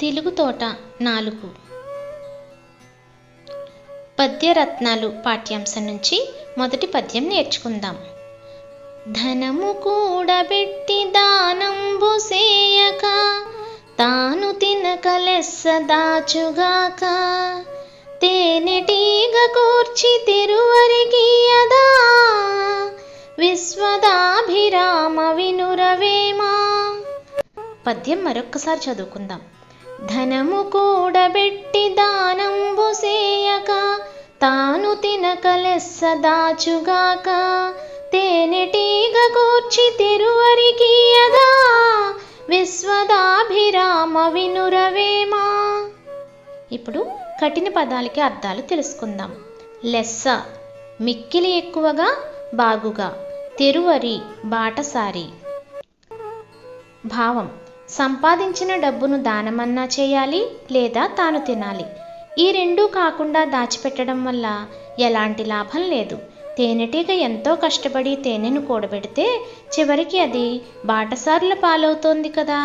తెలుగు తోట నాలుగు. పద్యరత్నాలు పాఠ్యాంశం నుంచి మొదటి పద్యం నేర్చుకుందాం. ధనము కూడబెట్టి దానంబు సేయక తాను తినకలెస్స దాచుగాక. తేనెటీగ కూర్చి తిరువరిగియదా విశ్వదాభిరామ వినురవేమా. పద్యం మరొక్కసారి చదువుకుందాం. ధనము కూడబెట్టి దానంబు సేయక తాను తినక లెస్స దాచుగాక. తేనెటీగ కూర్చి తిరువరికీయదా విశ్వదాభిరామ వినురవేమా. ఇప్పుడు కఠిన పదాలకి అర్థాలు తెలుసుకుందాం. లెస్స మిక్కిలి ఎక్కువగా బాగుగా. తెరువరి బాటసారి. భావం సంపాదించిన డబ్బును దానమన్నా చేయాలి లేదా తాను తినాలి. ఈ రెండూ కాకుండా దాచిపెట్టడం వల్ల ఎలాంటి లాభం లేదు. తేనెటీగ ఎంతో కష్టపడి తేనెను కూడబెడితే చివరికి అది బాటసారుల పాలవుతోంది కదా.